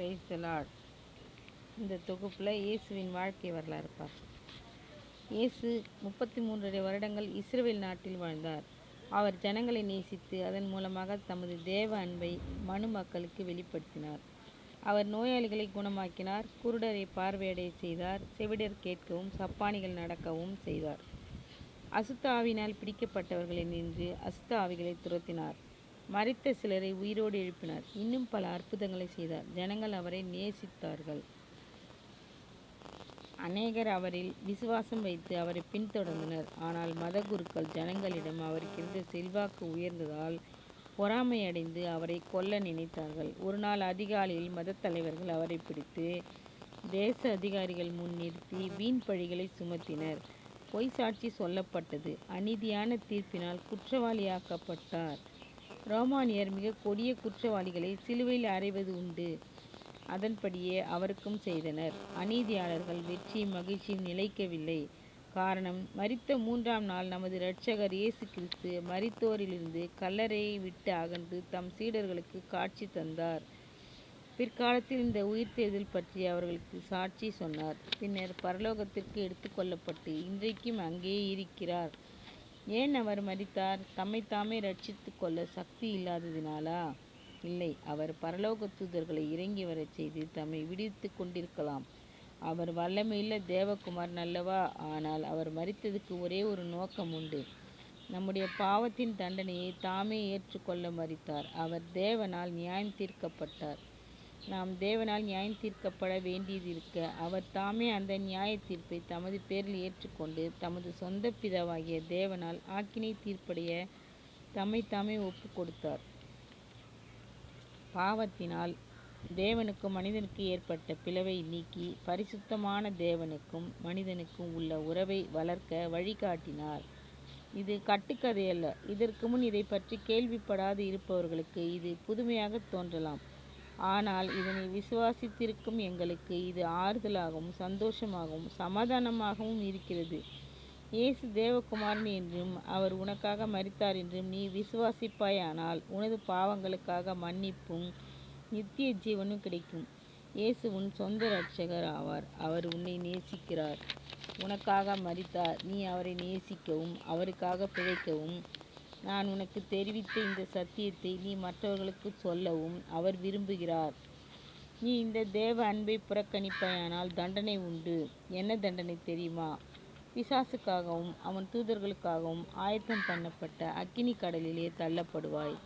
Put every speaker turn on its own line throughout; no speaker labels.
Price Lord இந்த தொகுப்பில் இயேசுவின் வாழ்க்கை வரலாறு பார்ப்போம் இயேசு முப்பத்தி மூன்றரை வருடங்கள் இஸ்ரேல் நாட்டில் வாழ்ந்தார். அவர் ஜனங்களை நேசித்து அதன் மூலமாக தமது தேவ அன்பை மனு மக்களுக்கு வெளிப்படுத்தினார். அவர் நோயாளிகளை குணமாக்கினார் குருடரை பார்வையடைய செய்தார் செவிடர் கேட்கவும் சப்பானிகள் நடக்கவும் செய்தார். அசுத்த ஆவினால் பிடிக்கப்பட்டவர்களை நின்று அசுத்த ஆவிகளை துரத்தினார். மறித்த சிலரை உயிரோடு எழுப்பினார். இன்னும் பல அற்புதங்களை செய்தார். ஜனங்கள் அவரை நேசித்தார்கள். அநேகர் அவரில் விசுவாசம் வைத்து அவரை பின்தொடர்ந்தனர். ஆனால் மதகுருக்கள் ஜனங்களிடம் அவருக்கு இருந்த செல்வாக்கு உயர்ந்ததால் பொறாமையடைந்து அவரை கொல்ல நினைத்தார்கள். ஒரு நாள் அதிகாலையில் மத தலைவர்கள் அவரை பிடித்து தேச அதிகாரிகள் முன் நிறுத்தி வீண் பழிகளை சுமத்தினர். பொய் சாட்சி சொல்லப்பட்டது. அநீதியான தீர்ப்பினால் குற்றவாளியாக்கப்பட்டார். ரோமானியர் மிக கொடிய குற்றவாளிகளை சிலுவையில் அறைவது உண்டு. அதன்படியே அவருக்கும் செய்தனர். அநீதியாளர்கள் வெற்றியும் மகிழ்ச்சியும் நிலைக்கவில்லை. காரணம் மறித்த மூன்றாம் நாள் நமது இரட்சகர் இயேசு கிறிஸ்து மரித்தோரிலிருந்து கல்லறையை விட்டு அகன்று தம் சீடர்களுக்கு காட்சி தந்தார். பிற்காலத்தில் இந்த உயிர்த்தெழுதல் பற்றி அவர்களுக்கு சாட்சி சொன்னார். பின்னர் பரலோகத்திற்கு எடுத்துக்கொள்ளப்பட்டு இன்றைக்கும் அங்கேயே இருக்கிறார். ஏன் அவர் மரித்தார்? தம்மை தாமே ரட்சித்து கொள்ள சக்தி இல்லாததினாலா? இல்லை அவர் பரலோக தூதர்களை இறங்கி வரச் செய்து தம்மை விடுவித்து கொண்டிருக்கலாம். அவர் வல்லமையுள்ள தேவகுமார் நல்லவா ஆனால் அவர் மறித்ததுக்கு ஒரே ஒரு நோக்கம் உண்டு. நம்முடைய பாவத்தின் தண்டனையை தாமே ஏற்றுக்கொள்ள மறித்தார் அவர் தேவனால் நியாயம் தீர்க்கப்பட்டார். நாம் தேவனால் நியாயம் தீர்க்கப்பட வேண்டியதிருக்க அவர் தாமே அந்த நியாய தீர்ப்பை தமது பேரில் ஏற்றுக்கொண்டு தமது சொந்த பிதாவாகிய தேவனால் ஆக்கினை தீர்ப்படைய தம்மை தாமே ஒப்பு கொடுத்தார். பாவத்தினால் தேவனுக்கும் மனிதனுக்கு ஏற்பட்ட பிளவை நீக்கி பரிசுத்தமான தேவனுக்கும் மனிதனுக்கும் உள்ள உறவை வளர்க்க வழிகாட்டினார். இது கட்டுக்கதையல்ல. இதற்கு முன் இதை பற்றி கேள்விப்படாது இருப்பவர்களுக்கு இது புதுமையாக தோன்றலாம். ஆனால் இதனை விசுவாசித்திருக்கும் எங்களுக்கு இது ஆறுதலாகவும் சந்தோஷமாகவும் சமாதானமாகவும் இருக்கிறது. இயேசு தேவகுமாரன் என்றும் அவர் உனக்காக மறித்தார் என்றும் நீ விசுவாசிப்பாயானால் உனது பாவங்களுக்காக மன்னிப்பும் நித்திய ஜீவனும் கிடைக்கும். இயேசு உன் சொந்த இரட்சகர் ஆவார். அவர் உன்னை நேசிக்கிறார். உனக்காக மறித்தார் நீ அவரை நேசிக்கவும் அவருக்காக பிழைக்கவும் நான் உனக்கு தெரிவித்த இந்த சத்தியத்தை நீ மற்றவர்களுக்கு சொல்லவும் அவர் விரும்புகிறார். நீ இந்த தேவ அன்பை புறக்கணிப்பாயானால் தண்டனை உண்டு. என்ன தண்டனை தெரியுமா? பிசாசுக்காகவும் அவன் தூதர்களுக்காகவும் ஆயத்தம் பண்ணப்பட்ட அக்கினி கடலிலே தள்ளப்படுவாய்.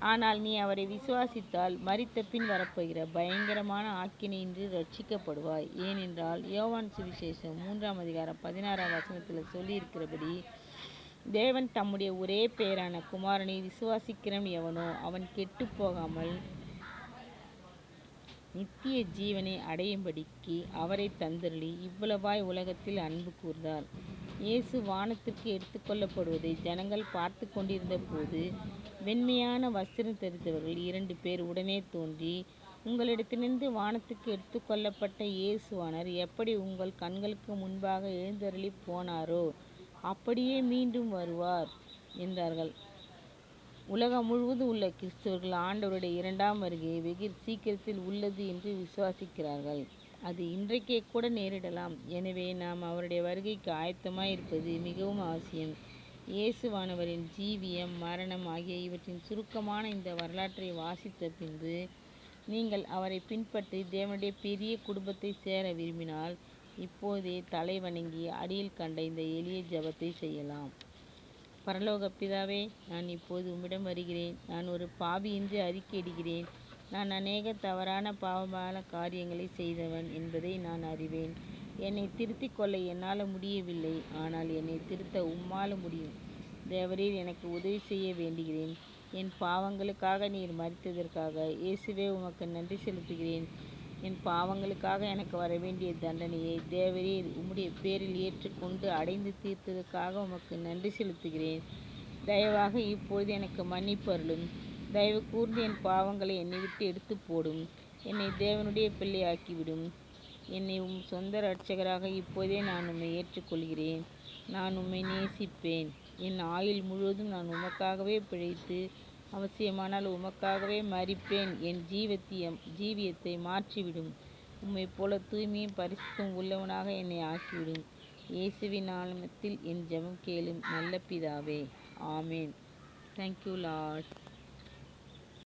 ஆனால் நீ அவரை விசுவாசித்தால் மறித்த பின் வரப்போகிற பயங்கரமான ஆக்கினையின்றி ரட்சிக்கப்படுவாய் ஏனென்றால் யோவான் சுவிசேஷம் மூன்றாம் அதிகாரம் பதினாறாம் வசனத்தில் சொல்லியிருக்கிறபடி தேவன் தம்முடைய ஒரே பேரான குமாரனை விசுவாசிக்கிறவன் எவனோ அவன் கெட்டு போகாமல் நித்திய ஜீவனை அடையும்படிக்கு அவரை தந்தருளி இவ்வளவாய் உலகத்தில் அன்பு கூர்ந்தார். இயேசு வானத்திற்கு எடுத்துக்கொள்ளப்படுவதை ஜனங்கள் பார்த்து கொண்டிருந்த போது வெண்மையான வஸ்திரம் தரித்தவர்கள் இரண்டு பேர் உடனே தோன்றி உங்களிடத்திலிருந்து வானத்துக்கு எடுத்துக்கொள்ளப்பட்ட இயேசுவானர் எப்படி உங்கள் கண்களுக்கு முன்பாக எழுந்தருளி போனாரோ அப்படியே மீண்டும் வருவார் என்றார்கள். உலகம் முழுவதும் உள்ள கிறிஸ்தவர்கள் ஆண்டவருடைய இரண்டாம் வருகை வெகு சீக்கிரத்தில் உள்ளது என்று விசுவாசிக்கிறார்கள். அது இன்றைக்கே கூட நேரிடலாம். எனவே நாம் அவருடைய வருகைக்கு ஆயத்தமாய் இருப்பது மிகவும் அவசியம். இயேசுவானவரின் ஜீவியம் மரணம் ஆகிய இவற்றின் சுருக்கமான இந்த வரலாற்றை வாசித்த பின்பு நீங்கள் அவரை பின்பற்றி தேவனுடைய பெரிய குடும்பத்தை சேர விரும்பினால் இப்போதே தலை வணங்கி அடியில் கண்ட இந்த எளிய ஜபத்தை செய்யலாம். பரலோக பிதாவே நான் இப்போது உம்மிடம் வருகிறேன். நான் ஒரு பாவி என்று அறிக்கையிடுகிறேன். நான் அநேக தவறான பாவமான காரியங்களை செய்தவன் என்பதை நான் அறிவேன். என்னை திருத்திக் கொள்ள என்னால் முடியவில்லை. ஆனால் என்னை திருத்த உம்மால முடியும். தேவரீர் எனக்கு உதவி செய்ய வேண்டுகிறேன். என் பாவங்களுக்காக நீர் மறித்ததற்காக இயேசுவே உமக்கு நன்றி செலுத்துகிறேன். என் பாவங்களுக்காக எனக்கு வர வேண்டிய தண்டனையை தேவரீர் உம்முடைய பேரில் ஏற்றுக்கொண்டு அடைந்து தீர்த்ததற்காக உமக்கு நன்றி செலுத்துகிறேன். தயவாக இப்பொழுது எனக்கு மன்னிப்பருளும் தயவு கூர்ந்து என் பாவங்களை என்னை விட்டு எடுத்து போடும். என்னை தேவனுடைய பிள்ளையாக்கிவிடும். என்னை உம் சொந்த இரட்சகராக இப்போதே நான் உம்மை ஏற்றுக்கொள்கிறேன். நான் உம்மை நேசிப்பேன். என் ஆயுள் முழுவதும் நான் உமக்காகவே பிழைத்து அவசியமானால் உமக்காகவே மறிப்பேன் என் ஜீவத்தியம் ஜீவியத்தை மாற்றிவிடும். உம்மைப் போல தூய்மையும் பரிசுத்தும் உள்ளவனாக என்னை ஆக்கிவிடும். இயேசுவின் ஆலமத்தில் என் ஜெபம் கேளும் நல்ல பிதாவே. ஆமேன். Thank you Lord